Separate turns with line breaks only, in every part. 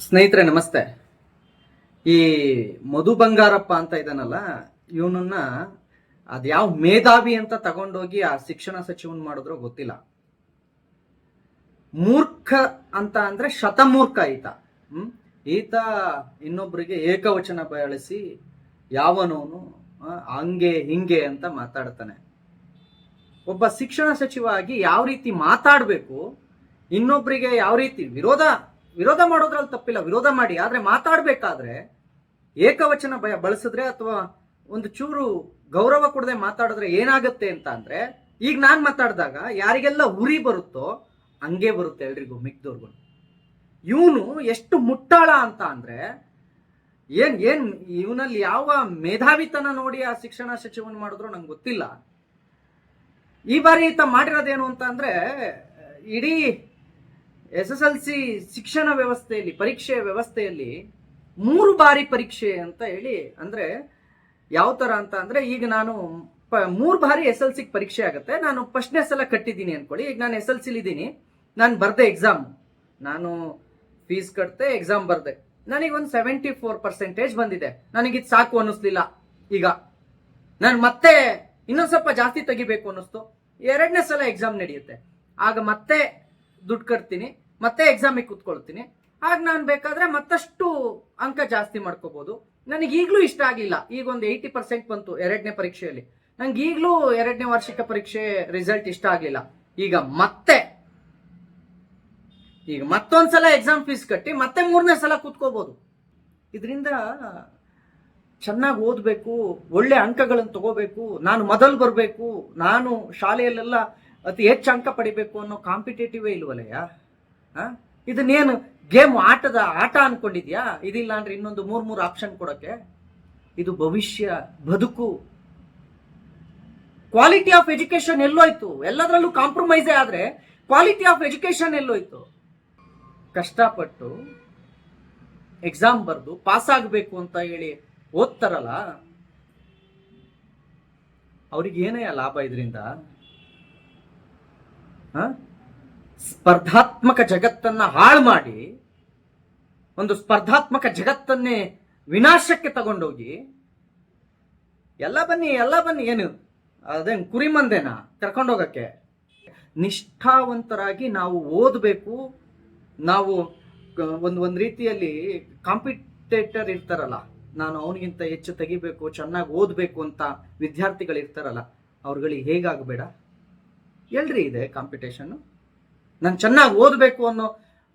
ಸ್ನೇಹಿತರೆ, ನಮಸ್ತೆ. ಈ ಮಧು ಬಂಗಾರಪ್ಪ ಅಂತ ಇದಾನಲ್ಲ ಇವನನ್ನ ಅದ್ಯಾವ ಮೇಧಾವಿ ಅಂತ ತಗೊಂಡೋಗಿ ಆ ಶಿಕ್ಷಣ ಸಚಿವನ್ ಮಾಡಿದ್ರು ಗೊತ್ತಿಲ್ಲ. ಮೂರ್ಖ ಅಂತ ಅಂದ್ರೆ ಶತಮೂರ್ಖ ಈತ. ಹ್ಮ್? ಈತ ಇನ್ನೊಬ್ಬರಿಗೆ ಏಕವಚನ ಬಳಸಿ ಯಾವನೋನು ಹಂಗೆ ಹಿಂಗೆ ಅಂತ ಮಾತಾಡ್ತಾನೆ. ಒಬ್ಬ ಶಿಕ್ಷಣ ಸಚಿವ ಆಗಿ ಯಾವ ರೀತಿ ಮಾತಾಡಬೇಕು ಇನ್ನೊಬ್ಬರಿಗೆ ಯಾವ ರೀತಿ ವಿರೋಧ ವಿರೋಧ ಮಾಡೋದ್ರಲ್ಲಿ ತಪ್ಪಿಲ್ಲ. ವಿರೋಧ ಮಾಡಿ. ಆದ್ರೆ ಮಾತಾಡ್ಬೇಕಾದ್ರೆ ಏಕವಚನ ಭಯ ಬಳಸಿದ್ರೆ ಅಥವಾ ಒಂದು ಚೂರು ಗೌರವ ಕೊಡದೆ ಮಾತಾಡಿದ್ರೆ ಏನಾಗುತ್ತೆ ಅಂತ ಅಂದ್ರೆ, ಈಗ ನಾನು ಮಾತಾಡಿದಾಗ ಯಾರಿಗೆಲ್ಲ ಉರಿ ಬರುತ್ತೋ ಹಂಗೆ ಬರುತ್ತೆ ಎಲ್ರಿಗೂ ಮಿಕ್ದವ್ರಿಗೂ ಇವನು ಎಷ್ಟು ಮುಟ್ಟಾಳ ಅಂತ ಅಂದ್ರೆ, ಏನ್ ಏನ್ ಇವನಲ್ಲಿ ಯಾವ ಮೇಧಾವಿತನ ನೋಡಿ ಆ ಶಿಕ್ಷಣ ಸಚಿವನ್ ಮಾಡಿದ್ರು ನಂಗೆ ಗೊತ್ತಿಲ್ಲ. ಈ ಬಾರಿ ಈತ ಮಾಡಿರೋದೇನು ಅಂತ ಅಂದ್ರೆ, ಇಡೀ ಎಸ್ ಎಸ್ ಎಲ್ ಸಿ ಶಿಕ್ಷಣ ವ್ಯವಸ್ಥೆಯಲ್ಲಿ ಪರೀಕ್ಷೆ ವ್ಯವಸ್ಥೆಯಲ್ಲಿ ಮೂರು ಬಾರಿ ಪರೀಕ್ಷೆ ಅಂತ ಹೇಳಿ, ಅಂದ್ರೆ ಯಾವ ತರ ಅಂತ ಅಂದ್ರೆ, ಈಗ ನಾನು ಪ, ಮೂರು ಬಾರಿ ಎಸ್ ಎಲ್ ಸಿಗ್ ಪರೀಕ್ಷೆ ಆಗುತ್ತೆ. ನಾನು ಫಸ್ಟ್ನೇ ಸಲ ಕಟ್ಟಿದ್ದೀನಿ ಅನ್ಕೊಳ್ಳಿ. ಈಗ ನಾನು ಎಸ್ ಎಲ್ ಸಿಲಿ ಇದ್ದೀನಿ. ನಾನು ಬರ್ದೆ ಎಕ್ಸಾಮ್ ನಾನು ಫೀಸ್ ಕಟ್ತೆ ಎಕ್ಸಾಮ್ ಬರ್ದೆ. ನನಗೆ ಒಂದು ಸೆವೆಂಟಿ ಫೋರ್ ಪರ್ಸೆಂಟೇಜ್ ಬಂದಿದೆ ನನಗಿದು ಸಾಕು ಅನ್ನಿಸ್ಲಿಲ್ಲ ಈಗ. ನಾನು ಮತ್ತೆ ಇನ್ನೊಂದ್ ಸ್ವಲ್ಪ ಜಾಸ್ತಿ ತೆಗಿಬೇಕು ಅನ್ನಿಸ್ತು. ಎರಡನೇ ಸಲ ಎಕ್ಸಾಮ್ ನಡೆಯುತ್ತೆ. ಆಗ ಮತ್ತೆ ದುಡ್ಡು ಕಟ್ತೀನಿ, ಮತ್ತೆ ಎಕ್ಸಾಮಿಗೆ ಕೂತ್ಕೊಳ್ತೀನಿ. ಆಗ ನಾನು ಬೇಕಾದ್ರೆ ಮತ್ತಷ್ಟು ಅಂಕ ಜಾಸ್ತಿ ಮಾಡ್ಕೋಬಹುದು ನನಗೆ ಈಗಲೂ ಇಷ್ಟ ಆಗಲಿಲ್ಲ ಈಗ ಒಂದು ಏಯ್ಟಿ ಪರ್ಸೆಂಟ್ ಬಂತು ಎರಡನೇ ಪರೀಕ್ಷೆಯಲ್ಲಿ. ನಂಗೆ ಈಗಲೂ ಎರಡನೇ ವಾರ್ಷಿಕ ಪರೀಕ್ಷೆ ರಿಸಲ್ಟ್ ಇಷ್ಟ ಆಗಲಿಲ್ಲ. ಈಗ ಮತ್ತೆ, ಈಗ ಮತ್ತೊಂದ್ಸಲ ಎಕ್ಸಾಮ್ ಫೀಸ್ ಕಟ್ಟಿ ಮತ್ತೆ ಮೂರನೇ ಸಲ ಕೂತ್ಕೋಬಹುದು ಇದರಿಂದ ಚೆನ್ನಾಗಿ ಓದಬೇಕು, ಒಳ್ಳೆ ಅಂಕಗಳನ್ನು ತಗೋಬೇಕು, ನಾನು ಮೊದಲು ಬರಬೇಕು, ನಾನು ಶಾಲೆಯಲ್ಲೆಲ್ಲ ಅತಿ ಹೆಚ್ಚು ಅಂಕ ಪಡಿಬೇಕು ಅನ್ನೋ ಕಾಂಪಿಟೇಟಿವೇ ಇಲ್ವಲಯ್ಯ? ಇದನ್ನೇನು ಗೇಮ್ ಆಟದ ಆಟ ಅನ್ಕೊಂಡಿದ್ಯಾ? ಇದಿಲ್ಲ ಅಂದ್ರೆ ಇನ್ನೊಂದು ಮೂರು ಮೂರು ಆಪ್ಷನ್ ಕೊಡೋಕ್ಕೆ. ಇದು ಭವಿಷ್ಯ ಬದುಕು. ಕ್ವಾಲಿಟಿ ಆಫ್ ಎಜುಕೇಶನ್ ಎಲ್ಲೋಯ್ತು. ಎಲ್ಲದರಲ್ಲೂ ಕಾಂಪ್ರಮೈಸೇ ಆದರೆ ಕ್ವಾಲಿಟಿ ಆಫ್ ಎಜುಕೇಶನ್ ಎಲ್ಲೋಯ್ತು. ಕಷ್ಟಪಟ್ಟು ಎಕ್ಸಾಮ್ ಬರೆದು ಪಾಸ್ ಆಗಬೇಕು ಅಂತ ಹೇಳಿ ಓದ್ತಾರಲ್ಲ ಅವ್ರಿಗೆ ಏನೇ ಲಾಭ ಇದರಿಂದ? ಸ್ಪರ್ಧಾತ್ಮಕ ಜಗತ್ತನ್ನ ಹಾಳು ಮಾಡಿ, ಒಂದು ಸ್ಪರ್ಧಾತ್ಮಕ ಜಗತ್ತನ್ನೇ ವಿನಾಶಕ್ಕೆ ತಗೊಂಡೋಗಿ, ಎಲ್ಲ ಬನ್ನಿ ಎಲ್ಲ ಬನ್ನಿ, ಏನು, ಅದೇನು ಕುರಿಮಂದೇನಾ ಕರ್ಕೊಂಡೋಗಕ್ಕೆ. ನಿಷ್ಠಾವಂತರಾಗಿ ನಾವು ಓದಬೇಕು, ನಾವು ಒಂದು ಒಂದು ರೀತಿಯಲ್ಲಿ ಕಾಂಪಿಟೇಟರ್ ಇರ್ತಾರಲ್ಲ, ನಾನು ಅವನಿಗಿಂತ ಹೆಚ್ಚು ತೆಗಿಬೇಕು, ಚೆನ್ನಾಗಿ ಓದಬೇಕು ಅಂತ ವಿದ್ಯಾರ್ಥಿಗಳು ಇರ್ತಾರಲ್ಲ ಅವ್ರುಗಳಿಗೆ ಹೇಗಾಗಬೇಡ? ಎಲ್ರಿ ಇದೆ ಕಾಂಪಿಟೇಷನ್ ನಾನು ಚೆನ್ನಾಗಿ ಓದಬೇಕು ಅನ್ನೋ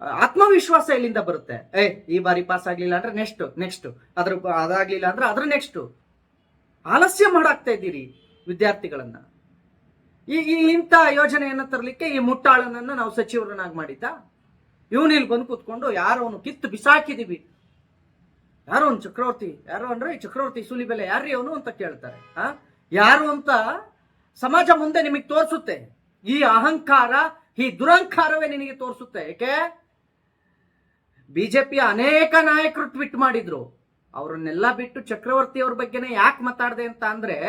ಆತ್ಮವಿಶ್ವಾಸ ಎಲ್ಲಿಂದ ಬರುತ್ತೆ? ಏ, ಈ ಬಾರಿ ಪಾಸ್ ಆಗ್ಲಿಲ್ಲ ಅಂದ್ರೆ ನೆಕ್ಸ್ಟ್ ನೆಕ್ಸ್ಟ್ ಅದ್ರ, ಅದಾಗ್ಲಿಲ್ಲ ಅಂದ್ರೆ ಅದ್ರ ನೆಕ್ಸ್ಟ್ ಆಲಸ್ಯ ಮಾಡಾಕ್ತಾ ಇದ್ದೀರಿ ವಿದ್ಯಾರ್ಥಿಗಳನ್ನ. ಈ ಈ ಇಂಥ ಯೋಜನೆಯನ್ನ ತರಲಿಕ್ಕೆ ಈ ಮುಟ್ಟಾಳನನ್ನ ನಾವು ಸಚಿವರನ್ನಾಗಿ ಮಾಡಿದ್ದ? ಇವನು ಇಲ್ಲಿ ಬಂದು ಕೂತ್ಕೊಂಡು ಯಾರೋ ಅವನು ಕಿತ್ತು ಬಿಸಾಕಿದೀವಿ. ಯಾರೋ ಒಂದು ಚಕ್ರವರ್ತಿ, ಯಾರೋ ಅಂದ್ರೆ ಈ ಚಕ್ರವರ್ತಿ ಸೂಲಿಬೆಲೆ, ಯಾರ್ರಿ ಅವನು ಅಂತ ಕೇಳ್ತಾರೆ. ಯಾರು ಅಂತ ಸಮಾಜ ಮುಂದೆ ನಿಮಗೆ ತೋರಿಸುತ್ತೆ. ಈ ಅಹಂಕಾರ, ಈ ದುರಹಂಕಾರವೇ ನಿನಗೆ ತೋರಿಸುತ್ತೆ. ಏಕೆ? ಬಿಜೆಪಿಯ ಅನೇಕ ನಾಯಕರು ಟ್ವೀಟ್ ಮಾಡಿದ್ರು. ಅವರನ್ನೆಲ್ಲ ಬಿಟ್ಟು ಚಕ್ರವರ್ತಿ ಅವ್ರ ಬಗ್ಗೆನೇ ಯಾಕೆ ಮಾತಾಡಿದೆ ಅಂತ ಅಂದ್ರೆ,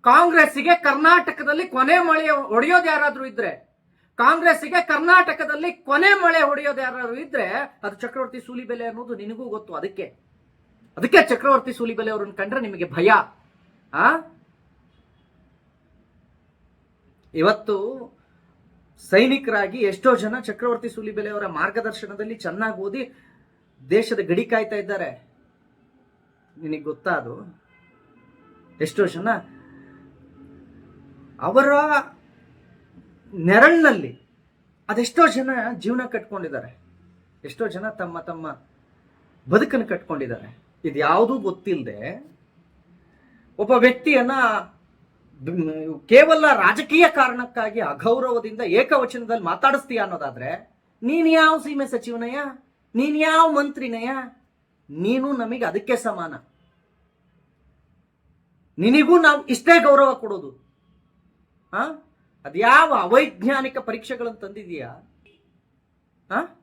ಕಾಂಗ್ರೆಸ್ಸಿಗೆ ಕರ್ನಾಟಕದಲ್ಲಿ ಕೊನೆ ಮಳೆ ಹೊಡೆಯೋದು ಯಾರಾದ್ರೂ ಇದ್ರೆ, ಕಾಂಗ್ರೆಸ್ಸಿಗೆ ಕರ್ನಾಟಕದಲ್ಲಿ ಕೊನೆ ಮಳೆ ಹೊಡೆಯೋದು ಯಾರಾದ್ರೂ ಇದ್ರೆ, ಅದು ಚಕ್ರವರ್ತಿ ಸೂಲಿಬೆಲೆ ಅನ್ನೋದು ನಿನಗೂ ಗೊತ್ತು. ಅದಕ್ಕೆ ಅದಕ್ಕೆ ಚಕ್ರವರ್ತಿ ಸೂಲಿಬೆಲೆ ಅವ್ರನ್ನ ಕಂಡ್ರೆ ನಿಮಗೆ ಭಯ. ಆ? ಇವತ್ತು ಸೈನಿಕರಾಗಿ ಎಷ್ಟೋ ಜನ ಚಕ್ರವರ್ತಿ ಸೂಲಿಬೆಲೆ ಅವರ ಮಾರ್ಗದರ್ಶನದಲ್ಲಿ ಚೆನ್ನಾಗಿ ಓದಿ ದೇಶದ ಗಡಿ ಕಾಯ್ತಾ ಇದ್ದಾರೆ. ನಿನಗೆ ಗೊತ್ತಾ ಅದು? ಎಷ್ಟೋ ಜನ ಅವರ ನೆರಳಿನಲ್ಲಿ ಅದೆಷ್ಟೋ ಜನ ಜೀವನ ಕಟ್ಕೊಂಡಿದ್ದಾರೆ. ಎಷ್ಟೋ ಜನ ತಮ್ಮ ತಮ್ಮ ಬದುಕನ್ನು ಕಟ್ಕೊಂಡಿದ್ದಾರೆ. ಇದು ಯಾವುದೂ ಗೊತ್ತಿಲ್ಲದೆ ಒಬ್ಬ ವ್ಯಕ್ತಿಯನ್ನ ಕೇವಲ ರಾಜಕೀಯ ಕಾರಣಕ್ಕಾಗಿ ಅಗೌರವದಿಂದ ಏಕವಚನದಲ್ಲಿ ಮಾತಾಡಿಸ್ತೀಯ ಅನ್ನೋದಾದ್ರೆ, ನೀನ್ ಯಾವ ಸೀಮೆ ಸಚಿವನಯ್ಯ? ನೀನ್ ಯಾವ ಮಂತ್ರಿನಯ್ಯ? ನೀನು ನಮಗೆ ಅದಕ್ಕೆ ಸಮಾನ. ನಿನಗೂ ನಾವು ಇಷ್ಟೇ ಗೌರವ ಕೊಡೋದು. ಆ? ಅದ್ಯಾವ ಅವೈಜ್ಞಾನಿಕ ಪರೀಕ್ಷೆಗಳನ್ನು ತಂದಿದೀಯಾ? ಆ?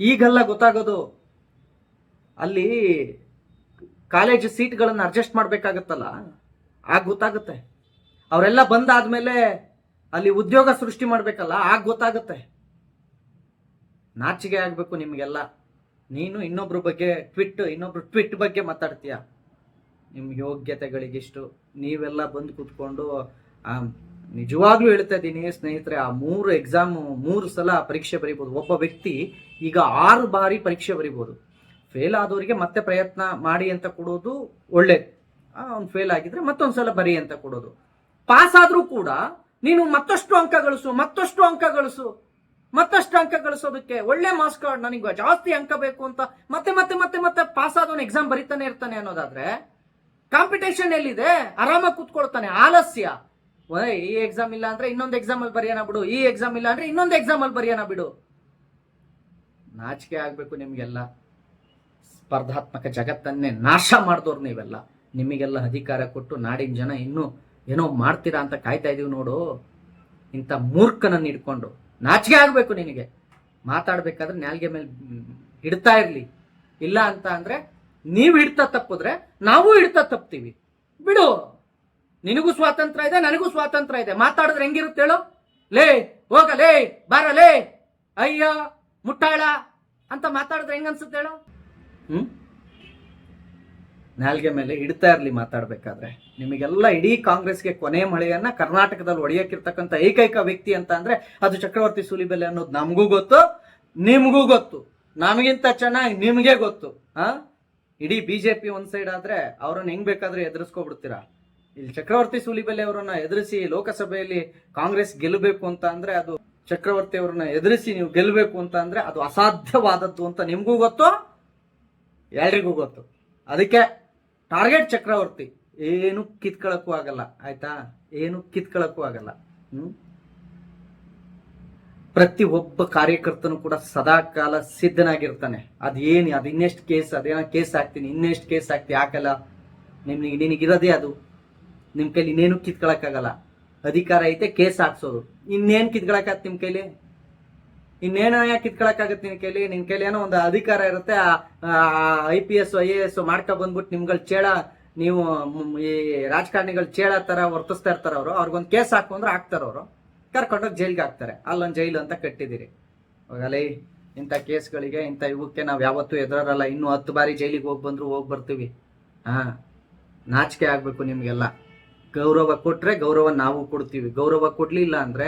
ಈಗೆಲ್ಲ ಗೊತ್ತಾಗೋದು, ಅಲ್ಲಿ ಕಾಲೇಜ್ ಸೀಟ್ಗಳನ್ನು ಅಡ್ಜಸ್ಟ್ ಮಾಡಬೇಕಾಗತ್ತಲ್ಲ? ಆಗ ಗೊತ್ತಾಗುತ್ತೆ. ಅವರೆಲ್ಲ ಬಂದಾದ್ಮೇಲೆ ಅಲ್ಲಿ ಉದ್ಯೋಗ ಸೃಷ್ಟಿ ಮಾಡಬೇಕಲ್ಲ, ಆಗ ಗೊತ್ತಾಗುತ್ತೆ. ನಾಚಿಗೆ ಆಗಬೇಕು ನಿಮಗೆಲ್ಲ. ನೀನು ಇನ್ನೊಬ್ರ ಬಗ್ಗೆ ಟ್ವಿಟ್ ಇನ್ನೊಬ್ರು ಟ್ವಿಟ್ ಬಗ್ಗೆ ಮಾತಾಡ್ತೀಯ? ನಿಮ್ಮ ಯೋಗ್ಯತೆಗಳಿಗಿಷ್ಟು ನೀವೆಲ್ಲ ಬಂದು ಕೂತ್ಕೊಂಡು ನಿಜವಾಗ್ಲೂ ಹೇಳ್ತಾ ಇದ್ದೀನಿ ಸ್ನೇಹಿತರೆ, ಆ ಮೂರು ಎಕ್ಸಾಮು ಮೂರು ಸಲ ಪರೀಕ್ಷೆ ಬರೀಬೋದು. ಒಬ್ಬ ವ್ಯಕ್ತಿ ಈಗ ಆರು ಬಾರಿ ಪರೀಕ್ಷೆ ಬರೀಬೋದು. ಫೇಲ್ ಆದವರಿಗೆ ಮತ್ತೆ ಪ್ರಯತ್ನ ಮಾಡಿ ಅಂತ ಕೊಡೋದು ಒಳ್ಳೆ. ಅವ್ನು ಫೇಲ್ ಆಗಿದ್ರೆ ಮತ್ತೊಂದು ಸಲ ಬರಿ ಅಂತ ಕೊಡೋದು. ಪಾಸ್ ಆದ್ರೂ ಕೂಡ ನೀನು ಮತ್ತಷ್ಟು ಅಂಕ ಗಳಿಸು, ಮತ್ತಷ್ಟು ಅಂಕ ಗಳಿಸು, ಮತ್ತಷ್ಟು ಅಂಕ ಗಳಿಸೋದಕ್ಕೆ ಒಳ್ಳೆ ಮಾರ್ಕ್ಸ್ ಕಾರ್ಡ್ ನನಗೆ ಜಾಸ್ತಿ ಅಂಕ ಬೇಕು ಅಂತ ಮತ್ತೆ ಮತ್ತೆ ಮತ್ತೆ ಮತ್ತೆ ಪಾಸ್ ಆದವನು ಎಕ್ಸಾಮ್ ಬರಿತಾನೆ ಇರ್ತಾನೆ ಅನ್ನೋದಾದ್ರೆ ಕಾಂಪಿಟೇಷನ್ ಎಲ್ಲಿದೆ? ಆರಾಮಾಗಿ ಕೂತ್ಕೊಳ್ತಾನೆ, ಆಲಸ್ಯ. ಈ ಎಕ್ಸಾಮ್ ಇಲ್ಲ ಅಂದ್ರೆ ಇನ್ನೊಂದು ಎಕ್ಸಾಮ್ ಅಲ್ಲಿ ಬರೆಯೋಣ ಬಿಡು, ಈ ಎಕ್ಸಾಮ್ ಇಲ್ಲ ಅಂದ್ರೆ ಇನ್ನೊಂದು ಎಕ್ಸಾಮ್ ಅಲ್ಲಿ ಬರೆಯೋಣ ಬಿಡು. ನಾಚಿಕೆ ಆಗ್ಬೇಕು ನಿಮ್ಗೆಲ್ಲ. ಸ್ಪರ್ಧಾತ್ಮಕ ಜಗತ್ತನ್ನೇ ನಾಶ ಮಾಡಿದವ್ರು ನೀವೆಲ್ಲ. ನಿಮಗೆಲ್ಲ ಅಧಿಕಾರ ಕೊಟ್ಟು ನಾಡಿನ ಜನ ಇನ್ನೂ ಏನೋ ಮಾಡ್ತೀರಾ ಅಂತ ಕಾಯ್ತಾ ಇದೀವಿ ನೋಡು. ಇಂಥ ಮೂರ್ಖನನ್ನು ಹಿಡ್ಕೊಂಡು. ನಾಚಿಕೆ ಆಗಬೇಕು ನಿನಗೆ. ಮಾತಾಡಬೇಕಾದ್ರೆ ನಾಲ್ಗೆ ಮೇಲೆ ಹಿಡ್ತಾ ಇರ್ಲಿ. ಇಲ್ಲ ಅಂತ ಅಂದರೆ ನೀವು ಹಿಡ್ತಾ ತಪ್ಪಿದ್ರೆ ನಾವು ಹಿಡ್ತಾ ತಪ್ತೀವಿ. ಬಿಡು. ನಿನಗೂ ಸ್ವಾತಂತ್ರ್ಯ ಇದೆ, ನನಗೂ ಸ್ವಾತಂತ್ರ್ಯ ಇದೆ. ಮಾತಾಡಿದ್ರೆ ಹೆಂಗಿರುತ್ತೆ ಹೇಳು? ಲೇ ಹೋಗಲೇ ಲೇ ಅಯ್ಯೋ ಲೇ. ಅಯ್ಯ, ಮುಟ್ಟಾಳ ಅಂತ ಮಾತಾಡಿದ್ರೆ ಹೆಂಗನ್ಸುತ್ತೆ ಹೇಳು? ಹ್ಮ್? ನಾಲ್ಗೆ ಮೇಲೆ ಇಡ್ತಾ ಇರ್ಲಿ ಮಾತಾಡ್ಬೇಕಾದ್ರೆ. ನಿಮಗೆಲ್ಲ ಇಡೀ ಕಾಂಗ್ರೆಸ್ಗೆ ಕೊನೆ ಮಳೆಯನ್ನ ಕರ್ನಾಟಕದಲ್ಲಿ ಒಡೆಯೋಕ್ಕಿರ್ತಕ್ಕಂಥ ಏಕೈಕ ವ್ಯಕ್ತಿ ಅಂತ ಅಂದ್ರೆ ಅದು ಚಕ್ರವರ್ತಿ ಸೂಲಿಬೆಲೆ ಅನ್ನೋದು ನಮಗೂ ಗೊತ್ತು, ನಿಮಗೂ ಗೊತ್ತು. ನಮಗಿಂತ ಚೆನ್ನಾಗಿ ನಿಮಗೆ ಗೊತ್ತು. ಆ? ಇಡೀ ಬಿಜೆಪಿ ಒಂದ್ ಸೈಡ್ ಆದ್ರೆ ಅವ್ರನ್ನ ಹೆಂಗ್ ಬೇಕಾದ್ರೆ ಎದುರಿಸ್ಕೊಬಿಡ್ತೀರಾ? ಇಲ್ಲಿ ಚಕ್ರವರ್ತಿ ಸೂಲಿಬೆಲೆ ಅವರನ್ನ ಎದುರಿಸಿ ಲೋಕಸಭೆಯಲ್ಲಿ ಕಾಂಗ್ರೆಸ್ ಗೆಲ್ಲಬೇಕು ಅಂತ ಅಂದ್ರೆ ಅದು ಚಕ್ರವರ್ತಿ ಅವರನ್ನ ಎದುರಿಸಿ ನೀವು ಗೆಲ್ಲಬೇಕು ಅಂತ ಅದು ಅಸಾಧ್ಯವಾದದ್ದು ಅಂತ ನಿಮ್ಗೂ ಗೊತ್ತು? ಎಲ್ರಿಗೂ ಗೊತ್ತು. ಅದಕ್ಕೆ ಟಾರ್ಗೆಟ್ ಚಕ್ರವರ್ತಿ. ಏನು ಕಿತ್ಕೊಳಕ್ಕೂ ಆಗಲ್ಲ, ಆಯ್ತಾ? ಏನು ಕಿತ್ಕೊಳಕ್ಕೂ ಆಗಲ್ಲ. ಪ್ರತಿ ಒಬ್ಬ ಕಾರ್ಯಕರ್ತನು ಕೂಡ ಸದಾ ಕಾಲ ಸಿದ್ಧನಾಗಿರ್ತಾನೆ. ಅದೇನು, ಅದು ಇನ್ನೆಷ್ಟು ಕೇಸ್, ಅದೇನೋ ಕೇಸ್ ಹಾಕ್ತೀನಿ, ಇನ್ನೆಷ್ಟು ಕೇಸ್ ಹಾಕ್ತಿ ಹಾಕಲ್ಲ ನಿಮ್ಗೆ, ನಿನಗಿರೋದೇ ಅದು. ನಿಮ್ ಕೈಲಿ ಇನ್ನೇನು ಕಿತ್ಕೊಳಕ್ಕಾಗಲ್ಲ. ಅಧಿಕಾರ ಐತೆ, ಕೇಸ್ ಹಾಕ್ಸೋದು. ಇನ್ನೇನು ಕಿತ್ಕೊಳಕಾಗತ್ತೆ ನಿಮ್ ಕೈಲಿ? ಇನ್ನೇನೋ ಯಾಕೆ ಇಟ್ಕೊಳಕಾಗತ್ತೆ ನಿನ್ ಕೈಲಿ ನಿನ್ ಕೈಲಿ ಏನೋ ಒಂದು ಅಧಿಕಾರ ಇರುತ್ತೆ. I P S I A S ಮಾಡ್ಕೊ ಬಂದ್ಬಿಟ್ಟು ನಿಮ್ಗಳ ಚೇಳ, ನೀವು ಈ ರಾಜಕಾರಣಿಗಳು ಚೇಳ ತರ ವರ್ತಿಸ್ತಾ ಇರ್ತಾರ ಅವರು. ಅವ್ರಿಗೊಂದು ಕೇಸ್ ಹಾಕು ಅಂದ್ರೆ ಹಾಕ್ತಾರ ಅವರು. ಕರ್ಕೊಂಡೋಗಿ ಜೈಲ್ಗೆ ಹಾಕ್ತಾರೆ. ಅಲ್ಲೊಂದು ಜೈಲು ಅಂತ ಕಟ್ಟಿದಿರಿ ಹೋಗಲೇ, ಇಂಥ ಕೇಸ್ಗಳಿಗೆ, ಇಂಥ ಇವಕ್ಕೆ ನಾವು ಯಾವತ್ತೂ ಎದುರಲ್ಲ ಇನ್ನೂ ಹತ್ತು ಬಾರಿ ಜೈಲಿಗೆ ಹೋಗಿ ಬಂದ್ರು ಹೋಗಿ ಬರ್ತೀವಿ. ಹಾ, ನಾಚಿಕೆ ಆಗ್ಬೇಕು ನಿಮ್ಗೆಲ್ಲ. ಗೌರವ ಕೊಟ್ರೆ ಗೌರವ ನಾವು ಕೊಡ್ತೀವಿ. ಗೌರವ ಕೊಡ್ಲಿಲ್ಲ ಅಂದ್ರೆ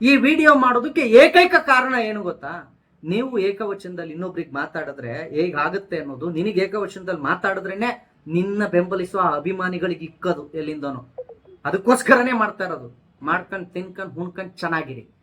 ಈ ವಿಡಿಯೋ ಮಾಡೋದಕ್ಕೆ ಏಕೈಕ ಕಾರಣ ಏನು ಗೊತ್ತಾ? ನೀವು ಏಕವಚನದಲ್ಲಿ ಇನ್ನೊಬ್ರಿಗೆ ಮಾತಾಡಿದ್ರೆ ಹೇಗಾಗುತ್ತೆ ಅನ್ನೋದು, ನಿನಗೆ ಏಕವಚನದಲ್ಲಿ ಮಾತಾಡಿದ್ರೇನೆ ನಿನ್ನ ಬೆಂಬಲಿಸುವ ಅಭಿಮಾನಿಗಳಿಗೆ ಇಕ್ಕದು ಎಲ್ಲಿಂದನೋ. ಅದಕ್ಕೋಸ್ಕರನೇ ಮಾಡ್ತಾ ಇರೋದು. ಮಾಡ್ಕೊಂಡು ತಿನ್ಕೊಂಡು ಹುಣ್ಕೊಂಡು ಚೆನ್ನಾಗಿರಿ.